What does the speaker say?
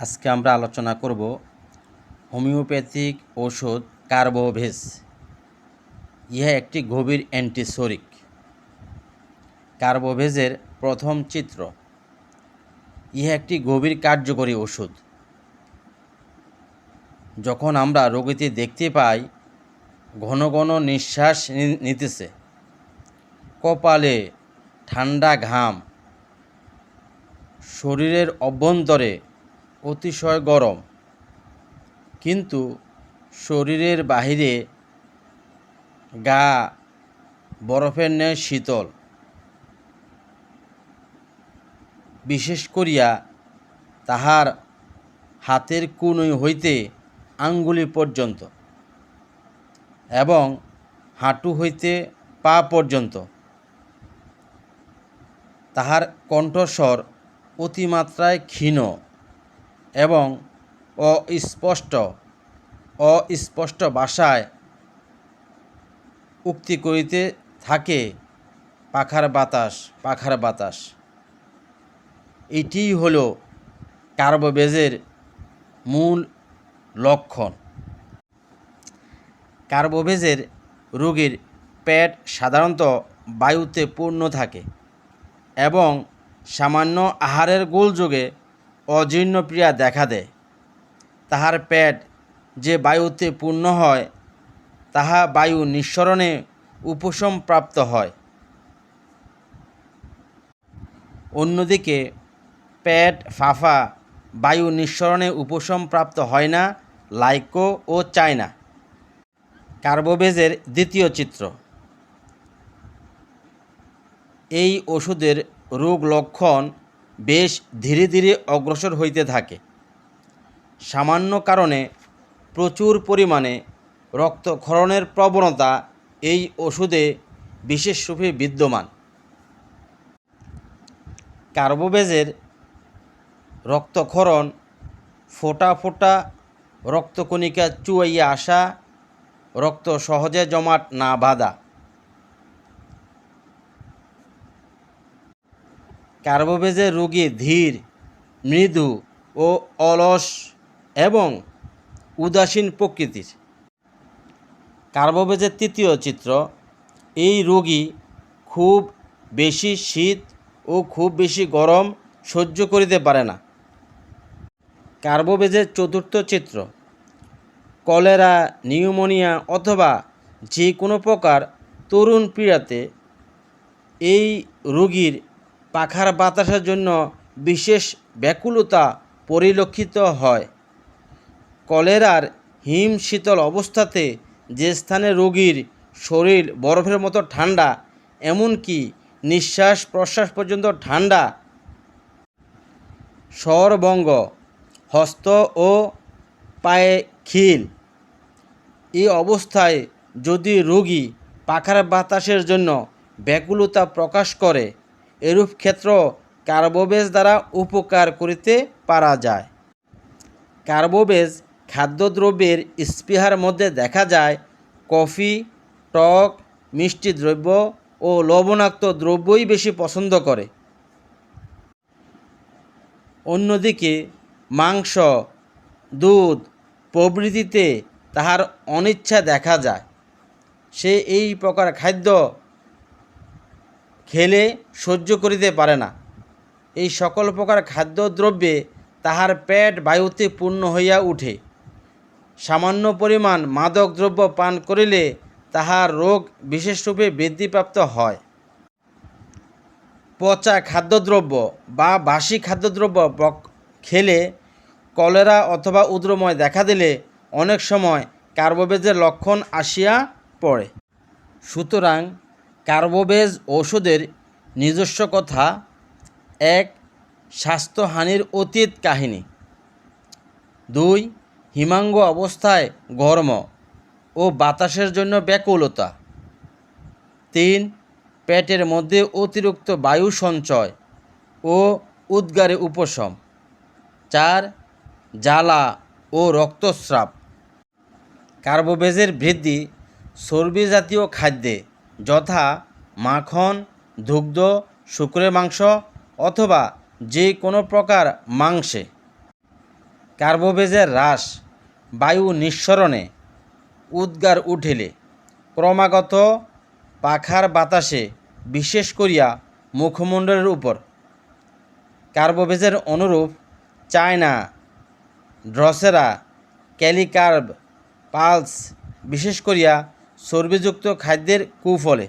আজকে আমরা আলোচনা করব হোমিওপ্যাথিক ওষুধ কার্বোভেজ ইহা একটি গভীর অ্যান্টিসোরিক। কার্বোভেজের প্রথম চিত্র। ইহা একটি গভীর কার্যকরী ওষুধ। যখন আমরা রোগীতে দেখতে পাই, ঘন ঘন নিঃশ্বাস নিতেছে। কপালে ঠান্ডা ঘাম। শরীরের অভ্যন্তরে অতিশয় গরম। কিন্তু শরীরের বাহিরে গা বরফের ন্যায় শীতল। বিশেষ করিয়া তাহার হাতের কুনুই হইতে আঙ্গুলি পর্যন্ত এবং হাঁটু হইতে পা পর্যন্ত তাহার কণ্ঠস্বর অতিমাত্রায় ক্ষীণ। এবং অস্পষ্ট অস্পষ্ট ভাষায় উক্তি করিতে থাকে পাখার বাতাস পাখার বাতাস। এটিই হলো কার্বোবেজের মূল লক্ষণ। কার্বোভেজের রোগীর পেট সাধারণত বায়ুতে পূর্ণ থাকে এবং সামান্য আহারের গোলযোগে অজীর্ণপ্রিয়া দেখা দেয়। তাহার পেট যে বায়ুতে পূর্ণ হয়, তাহা বায়ু নিঃসরণে উপশম প্রাপ্ত হয়। অন্যদিকে, পেট, ফাফা বায়ু নিঃসরণে উপশম প্রাপ্ত হয় না, লাইকো ও চায়না। কার্বোবেজের দ্বিতীয় চিত্র। এই ওষুধের রোগ লক্ষণ বেশ ধীরে ধীরে অগ্রসর হইতে থাকে। সামান্য কারণে প্রচুর পরিমাণে রক্তক্ষরণের প্রবণতা এই ওষুধে বিশেষ বিশেষরূপে বিদ্যমান। কার্বোবেজের রক্তক্ষরণ ফোটা ফোটা রক্তকণিকা চুয়াইয়া আসা, রক্ত সহজে জমাট না বাঁধা। কার্বোভেজের রোগী ধীর, মৃদু ও অলস এবং উদাসীন প্রকৃতির। কার্বোভেজের তৃতীয় চিত্র, এই রোগী খুব বেশি শীত ও খুব বেশি গরম সহ্য করিতে পারে না। কার্বোভেজের চতুর্থ চিত্র, কলেরা, নিউমোনিয়া অথবা যে কোনো প্রকার তরুণ পীড়াতে এই রোগীর পাখার বাতাসের জন্য বিশেষ ব্যাকুলতা পরিলক্ষিত হয়। কলেরার হিম শীতল অবস্থাতে যে স্থানে রোগীর শরীর বরফের মতো ঠান্ডা, এমনকি নিঃশ্বাস প্রশ্বাস পর্যন্ত ঠান্ডা। স্বরবঙ্গ হস্ত ও পায়ে খিল এই অবস্থায় যদি রোগী পাখার বাতাসের জন্য ব্যাকুলতা প্রকাশ করে এরূপ ক্ষেত্র কার্বোবেজ দ্বারা উপকার করিতে পারা যায়। কার্বোবেজ খাদ্যদ্রব্যের স্পৃহার মধ্যে দেখা যায়, কফি, টক, মিষ্টি দ্রব্য ও লবণাক্ত দ্রব্যই বেশি পছন্দ করে। অন্যদিকে, মাংস, দুধ প্রভৃতিতে তাহার অনিচ্ছা দেখা যায়। সে এই প্রকার খাদ্য খেলে সহ্য করিতে পারে না। এই সকল প্রকার খাদ্যদ্রব্যে তাহার পেট বায়ুতে পূর্ণ হইয়া উঠে। সামান্য পরিমাণ মাদক দ্রব্য পান করিলে তাহার রোগ বিশেষরূপে বৃদ্ধিপ্রাপ্ত হয়। পচা খাদ্যদ্রব্য বা বাসি খাদ্যদ্রব্য খেলে কলেরা অথবা উদ্রময় দেখা দিলে অনেক সময় কার্বোবেজের লক্ষণ আসিয়া পড়ে। সুতরাং কার্বোবেজ ওষুধের নিজস্ব কথা, এক, স্বাস্থ্যহানির অতীত কাহিনী। দুই, হিমাঙ্গ অবস্থায় গরম ও বাতাসের জন্য ব্যাকুলতা। তিন, পেটের মধ্যে অতিরিক্ত বায়ু সঞ্চয় ও উদ্গারে উপশম। চার, জ্বালা ও রক্তস্রাব। কার্বোবেজের বৃদ্ধি চর্বি জাতীয় খাদ্যে। যথা মাখন, দুগ্ধ, শুকরের মাংস অথবা যে কোনো প্রকার মাংসে। কার্বোভেজের হ্রাস, বায়ু নিঃসরণে উদ্গার উঠিলে। ক্রমাগত পাখার বাতাসে বিশেষ করিয়া মুখমণ্ডলের উপর। কার্বোভেজের অনুরূপ চায়না, ড্রসেরা, ক্যালিকার্ব, পালস বিশেষ করিয়া চর্বিযুক্ত খাদ্যের কুফলে।